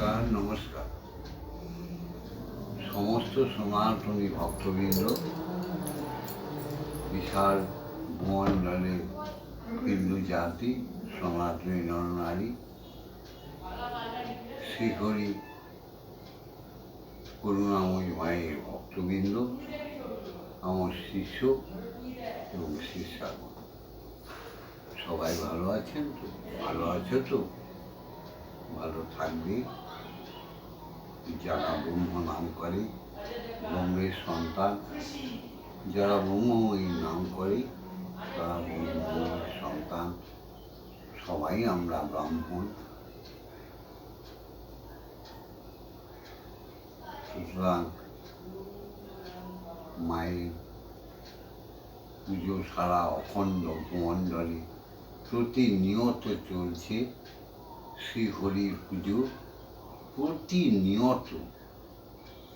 নমস্কার নমস্কার। সমস্ত সনাতনী ভক্তবৃন্দ, বিশাল মন্ডলে হিন্দু জাতি, সনাতনী নরনারী, শ্রীহরি করুণাময়ী মায়ের ভক্তবৃন্দ, আমার শিষ্য এবং শিষ্যাগণ। সবাই ভালো আছেন তো? ভালো আছো তো? ভালো থাকবে? যারা ব্রহ্ম নাম করে ব্রহ্মের সন্তান, যারা ব্রহ্মময়ী নাম করে তারা ব্রহ্মময়ীর সন্তান। সবাই আমরা ব্রাহ্মণ। সুতরাং মায়ের পুজো সারা অখণ্ড মণ্ডলে প্রতিনিয়ত চলছে। শ্রীহরির পুজো প্রতিনিয়ত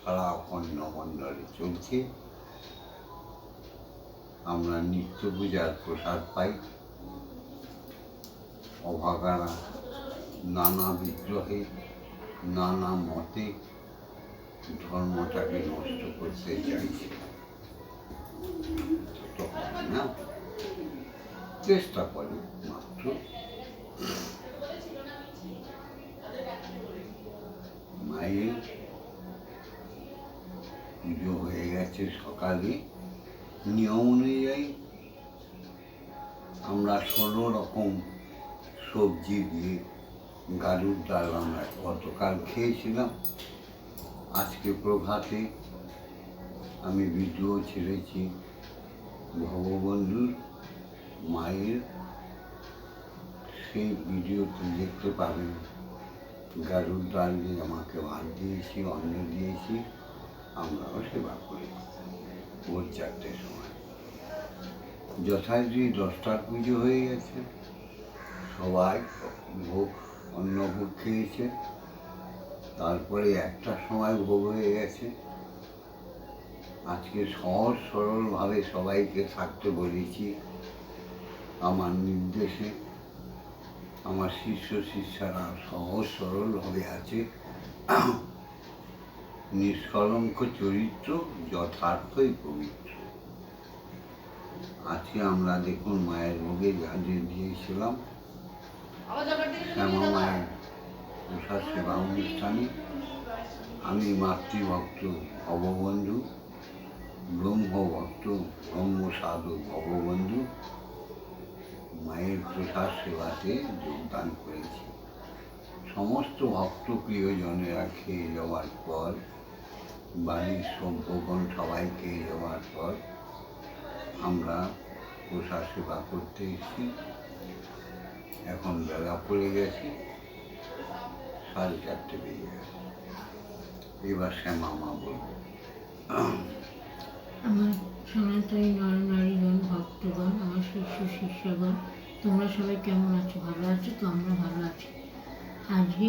সারা অখণ্ড মণ্ডলে চলছে। আমরা নিত্য পূজার প্রসাদ পাই। অভাগারা নানা বিদ্রোহে নানা মতে ধর্মটাকে নষ্ট করতে চাইছে। না, চেষ্টা করে মাত্র মায়ের পুজো হয়ে গেছে সকালে। নিয়ম অনুযায়ী আমরা ষোলো রকম সবজি দিয়ে গালুর ডাল আমরা গতকাল খেয়েছিলাম। আজকে প্রভাতে আমি ভিডিও ছেড়েছি। ভগবন্ধুর মায়ের সেই ভিডিওতে দেখতে পাবেন। গারুর ডাল দিয়ে আমাকে ভাত দিয়েছি, অন্ন দিয়েছি, আমরাও সেবা করি। ভোর চারটের সময়। যথারীতি দশটার পুজো হয়ে গেছে। সবাই ভোগ, অন্ন ভোগ খেয়েছে। তারপরে একটার সময় ভোগ হয়ে গেছে। আজকে সহজ সরলভাবে সবাইকে থাকতে বলেছি। আমার নির্দেশে আমার শিষ্য শিষ্যরা সহজ সরলভাবে আছে। নিষ্কলঙ্ক চরিত্র যথার্থই পবিত্র। আজকে আমরা দেখুন মায়ের ভোগে গাজে দিয়েছিলাম। শ্যামা মায়ের প্রসাদ সেবা অনুষ্ঠানে। আমি মাতৃভক্ত, ভববন্ধু, ব্রহ্মভক্ত ব্রহ্ম সাধু ভববন্ধু। মায়ের প্রসাদ সেবাতে যোগদান করেছি। সমস্ত ভক্ত প্রিয়জনেরা খেয়ে যাওয়ার পর, বাড়ির সভ্যগণ সবাই খেয়ে যাওয়ার পর, আমরা প্রসাদ সেবা করতে এসেছি। এখন বেলা পড়ে গেছে, সাড়ে চারটে বেজে গেছে। এবার শ্যামা মা বলবে। আমার ভক্তগণ আমার শিষ্য শিষ্যগণ তোমরা সবাই কেমন আছো? ভালো আছো তো? আমরা ভালো আছি। আজকে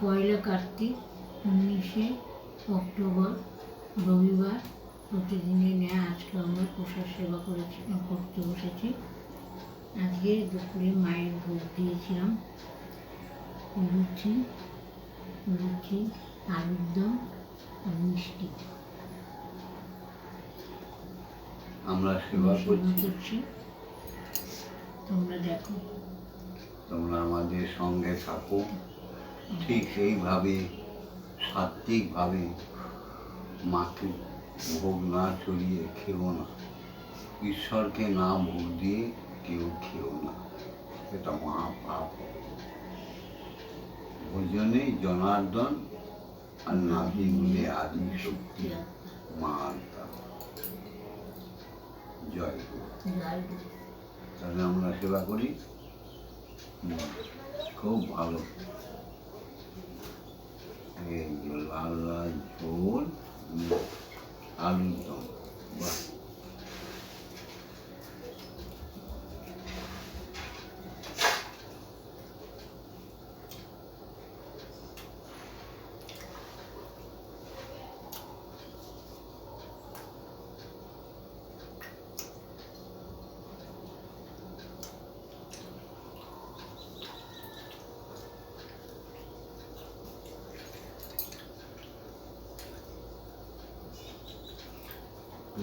পয়লা কার্তিক, উনিশে অক্টোবর, রবিবার। প্রতিদিনের ন্যায় আজকে আমরা প্রসাদ সেবা করেছি করতে বসেছি। আজকে দুপুরে মায়ের ভোগ দিয়েছিলাম। লুচি লুচি, আলুর দম, মিষ্টি। আমরা সেবা করছি। তোমরা দেখো। তোমরা আমাদের সঙ্গে থাকো। ঠিক সেইভাবে সাত্বিকভাবে মাকে ভোগ না চড়িয়ে খেও না। ঈশ্বরকে না ভোগ দিয়ে কেউ খেও না। এটা মহাপাপ। ভোজনে জনার্দন আর নাভি মিলে আদি শক্তি মা আত্মা। জয়। তাহলে আমরা সেবা করি। খুব ভালো। এই লাল লাল ঝোল আলুর দম। বাহ।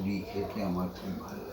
পুরি খেতে আমার খুব ভালো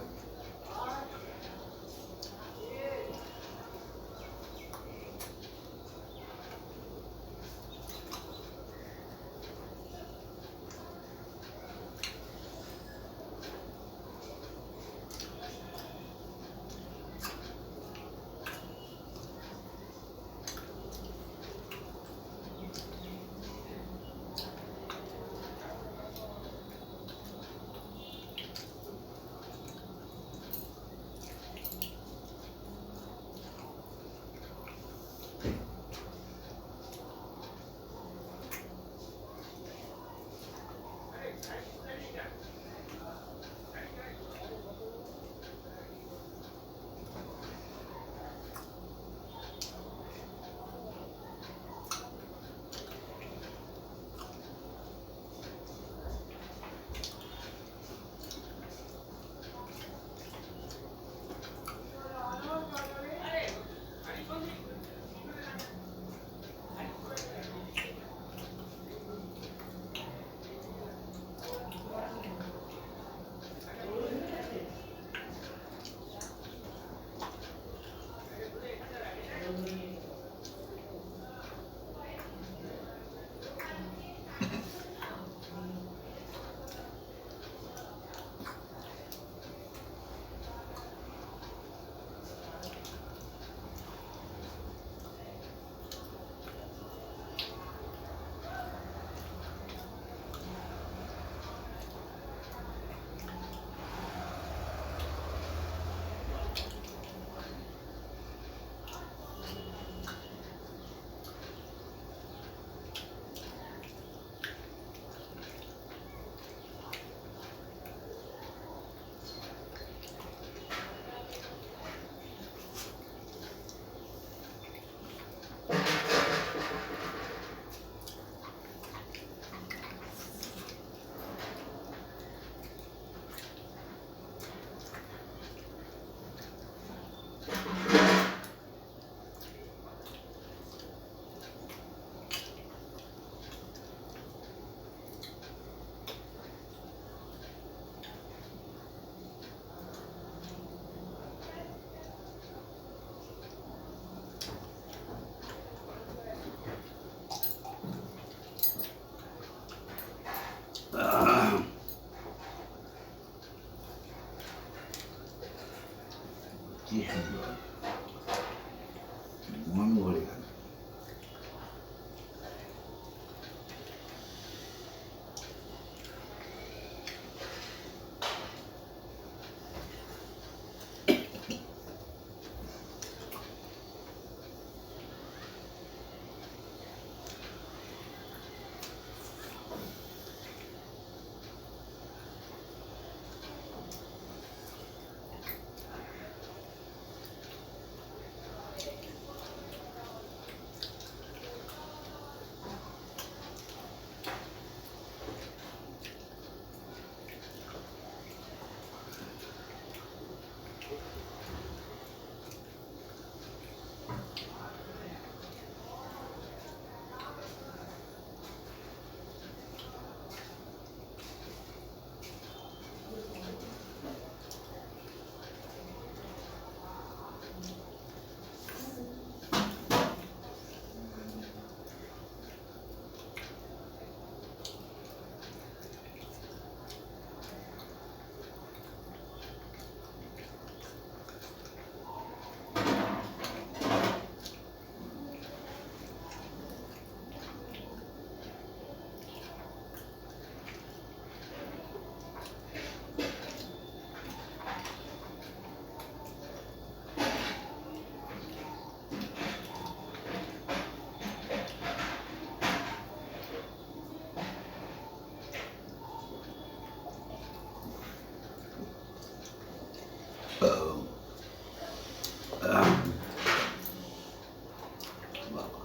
বাবা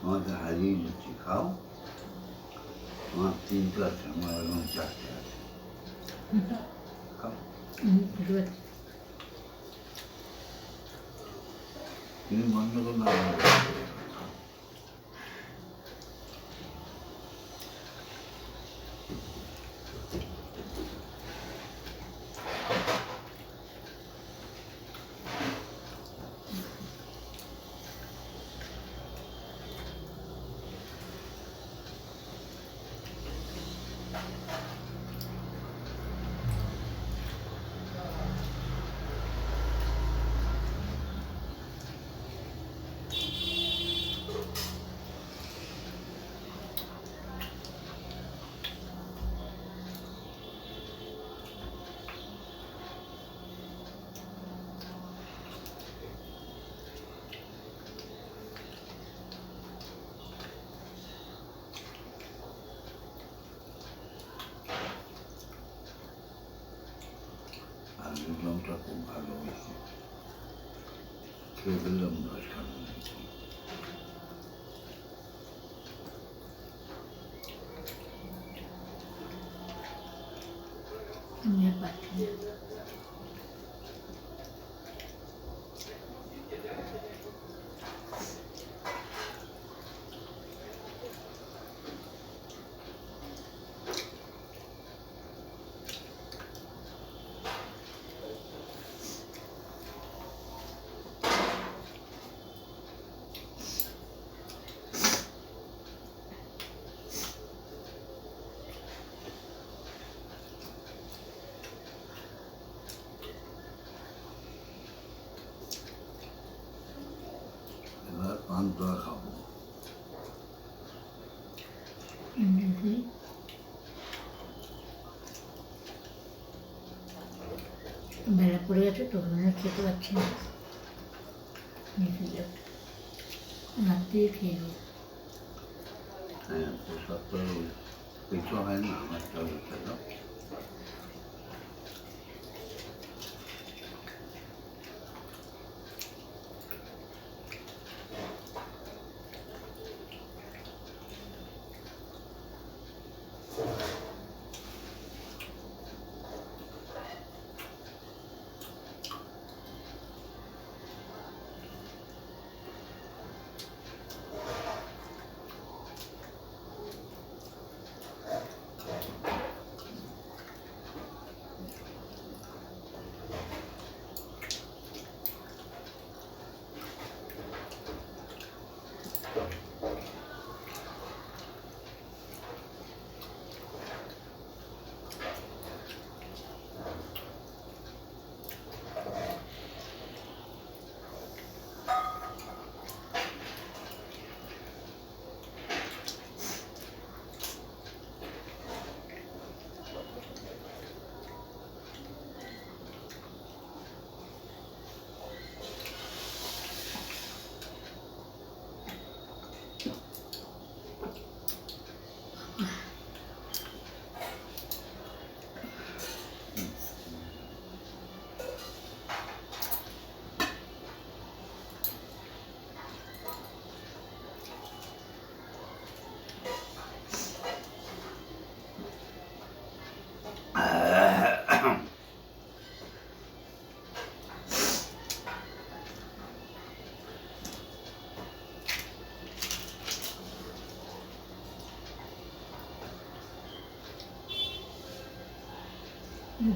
আমাকে হারিয়ে দিচ্ছি খাও আমার তিনটে আছে আমার এখন চারটে আছে খাও তুমি বন্ধ করো না আমার বন্ধ করো। খাও। খেয়ে ফেললাম নমস্কার আমি আর পাচ্ছি না এবার পান্তুয়া খাব দেখি বেলা পড়ে গেছে তো মানে খেতে পাচ্ছি না। রাত্রে খেয়ে হ্যাঁ প্রসাদ তো কিছু হয় না, আমার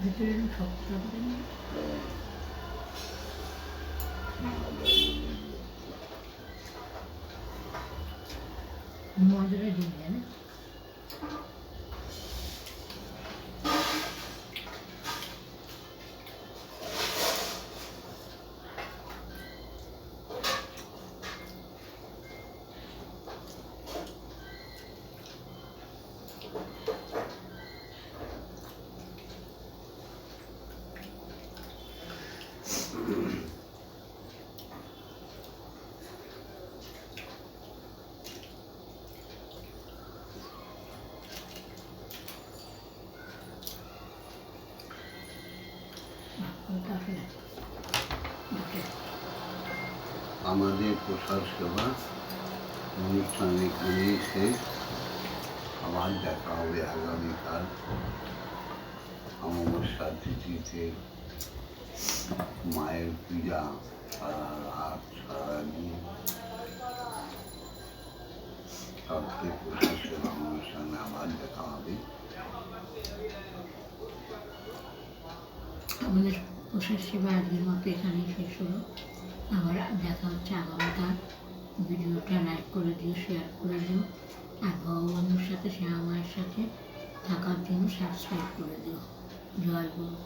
Müdürüm topladı beni. Muhabire dinlenip প্রসাদ সেবা অনুষ্ঠান এখানেই শেষ আবার দেখা হবে আগামীকাল অমাবস্যার তিথিতে। মায়ের পূজা সারা রাত সারাদিন কালকে প্রসাদ সেবা অনুষ্ঠানে আবার দেখা হবে। আমাদের প্রসাদ সেবা আজকের মতো এখানেই শেষ হলো। আবার দেখা হচ্ছে আগামীকাল ভিডিওটা লাইক করে দিও শেয়ার করে দিও। আর ভগবানের সাথে শ্যামায়ের সাথে থাকার জন্য সাবস্ক্রাইব করে দিও। জয় গুরু